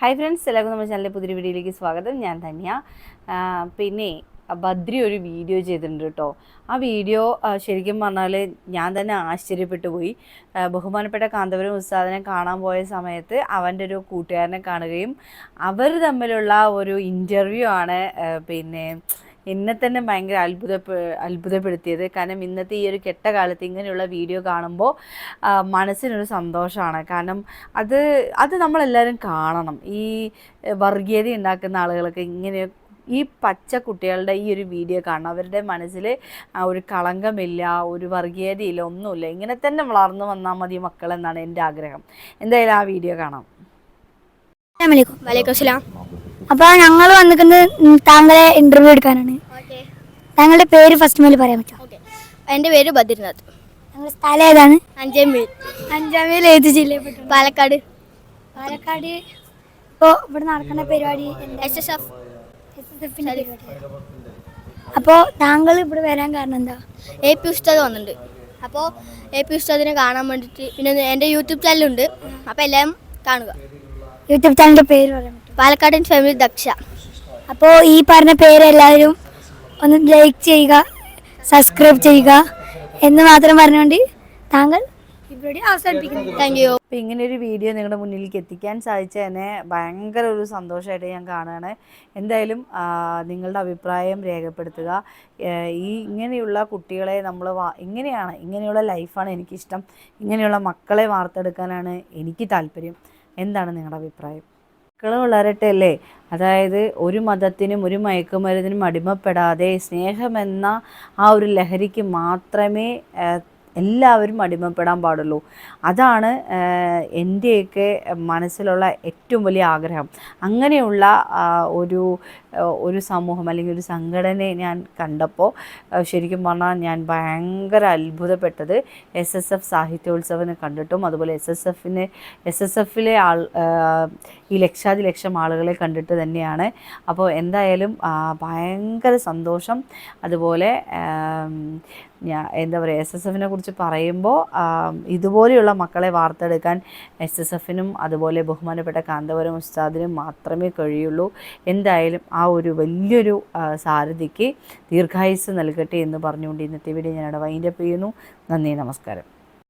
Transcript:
Hi friends എല്ലാവർക്കും നമ്മുടെ ചാനലിലെ പുതിയ വീഡിയോയിലേക്ക് സ്വാഗതം. ഞാൻ ധന്യ പിന്നെ ബദ്രി ഒരു വീഡിയോ ചെയ്തിട്ടുണ്ട് കേട്ടോ. ആ വീഡിയോ ശരിക്കും പറഞ്ഞാൽ ഞാൻ തന്നെ ആശ്ചര്യപ്പെട്ടു പോയി. ബഹുമാനപ്പെട്ട കാന്തപുരം ഉസ്താദിനെ കാണാൻ പോയ സമയത്ത് അവന്റെ ഒരു കൂട്ടുകാരനെ കാണുകയും അവർ തമ്മിലുള്ള ഒരു ഇന്റർവ്യൂ ആണ് പിന്നെ എന്നെ തന്നെ ഭയങ്കര അത്ഭുത അത്ഭുതപ്പെടുത്തിയത്. കാരണം ഇന്നത്തെ ഈ ഒരു കെട്ട കാലത്ത് ഇങ്ങനെയുള്ള വീഡിയോ കാണുമ്പോൾ മനസ്സിനൊരു സന്തോഷമാണ് കാരണം അത് അത് നമ്മളെല്ലാവരും കാണണം. ഈ വർഗീയത ഉണ്ടാക്കുന്ന ആളുകളൊക്കെ ഇങ്ങനെ ഈ പച്ച കുട്ടികളുടെ ഈ ഒരു വീഡിയോ കാണണം. അവരുടെ മനസ്സിൽ ഒരു കളങ്കമില്ല ഒരു വർഗീയതയില്ല ഒന്നുമില്ല. ഇങ്ങനെ തന്നെ വളർന്നു വന്നാൽ മതി മക്കൾ എന്നാണ് എന്റെ ആഗ്രഹം. എന്തായാലും ആ വീഡിയോ കാണാം. വലൈക്കും വലൈക്കും സ്ലാം അപ്പോൾ ഞങ്ങൾ വന്നിരിക്കുന്നത് താങ്കളെ ഇന്റർവ്യൂ എടുക്കാനാണ്. താങ്കളുടെ പേര് ഫസ്റ്റ് മേലെ പറയാൻ പറ്റുമോ എന്റെ എന്റെ പേര് ബദ്രിനാഥ്. ഞങ്ങളുടെ സ്ഥലം ഏതാണ്? അഞ്ചാം മീൽ. അഞ്ചാം മൈൽ ഏത് ജില്ല പാലക്കാട്. പാലക്കാട്. ഇപ്പോൾ ഇവിടെ നടക്കുന്ന പരിപാടി എസ് എസ് എഫ് അപ്പോൾ താങ്കൾ ഇവിടെ വരാൻ കാരണം എന്താ? എ പി ഉസ്താദ് വന്നിട്ടുണ്ട്. അപ്പോൾ എ പി ഉസ്താദിനെ കാണാൻ വേണ്ടിയിട്ട് പിന്നെ എന്റെ യൂട്യൂബ് ചാനലുണ്ട്. അപ്പോൾ എല്ലാം കാണുക. യൂട്യൂബ് ചാനലിന്റെ പേര് പറ്റും പാലക്കാടൻ ഫാമിലി ദക്ഷ. അപ്പോൾ ഈ പറഞ്ഞ പേരെല്ലാവരും ഒന്ന് ലൈക്ക് ചെയ്യുക സബ്സ്ക്രൈബ് ചെയ്യുക എന്ന് മാത്രം പറഞ്ഞുകൊണ്ട് താങ്കൾ അവസാനിപ്പിക്കുന്നു. അപ്പോൾ ഇങ്ങനെ ഒരു വീഡിയോ നിങ്ങളുടെ മുന്നിലേക്ക് എത്തിക്കാൻ സാധിച്ച തന്നെ ഭയങ്കര ഒരു സന്തോഷമായിട്ട് ഞാൻ കാണുകയാണ്. എന്തായാലും നിങ്ങളുടെ അഭിപ്രായം രേഖപ്പെടുത്തുക. ഈ ഇങ്ങനെയുള്ള കുട്ടികളെ നമ്മൾ ഇങ്ങനെയാണ് ഇങ്ങനെയുള്ള ലൈഫാണ് എനിക്കിഷ്ടം. ഇങ്ങനെയുള്ള മക്കളെ വാർത്തെടുക്കാനാണ് എനിക്ക് താല്പര്യം. എന്താണ് നിങ്ങളുടെ അഭിപ്രായം? മക്കൾ വളരട്ടെ അല്ലേ അതായത് ഒരു മതത്തിനും ഒരു മയക്കുമരുന്നിനും അടിമപ്പെടാതെ സ്നേഹമെന്ന ആ ഒരു ലഹരിക്ക് മാത്രമേ എല്ലാവരും അടിമപ്പെടാൻ പാടുള്ളൂ. അതാണ് എന്റെയൊക്കെ മനസ്സിലുള്ള ഏറ്റവും വലിയ ആഗ്രഹം. അങ്ങനെയുള്ള ഒരു ഒരു സമൂഹം അല്ലെങ്കിൽ ഒരു സംഘടനയെ ഞാൻ കണ്ടപ്പോൾ ശരിക്കും പറഞ്ഞാൽ ഞാൻ ഭയങ്കര അത്ഭുതപ്പെട്ടത് എസ് എസ് എഫ് സാഹിത്യോത്സവനെ കണ്ടിട്ടും അതുപോലെ എസ് എസ് എഫിനെ എസ് എസ് എഫിലെ ആൾ ഈ ലക്ഷാതിലക്ഷം ആളുകളെ കണ്ടിട്ട് തന്നെയാണ്. അപ്പോൾ എന്തായാലും ഭയങ്കര സന്തോഷം. അതുപോലെ എന്താ പറയുക എസ് എസ് എഫിനെ കുറിച്ച് പറയുമ്പോൾ ഇതുപോലെയുള്ള മക്കളെ വാർത്തെടുക്കാൻ എസ് എസ് എഫിനും അതുപോലെ ബഹുമാനപ്പെട്ട കാന്തപുരം ഉസ്താദിനും മാത്രമേ കഴിയുള്ളൂ. എന്തായാലും ആ ഒരു വലിയൊരു സാരഥിക്ക് ദീർഘായുസ് നൽകട്ടെ എന്ന് പറഞ്ഞുകൊണ്ട് ഇന്നത്തെ വീഡിയോ ഞാനവിടെ വൈൻഡപ്പ് ചെയ്യുന്നു. നന്ദി നമസ്കാരം.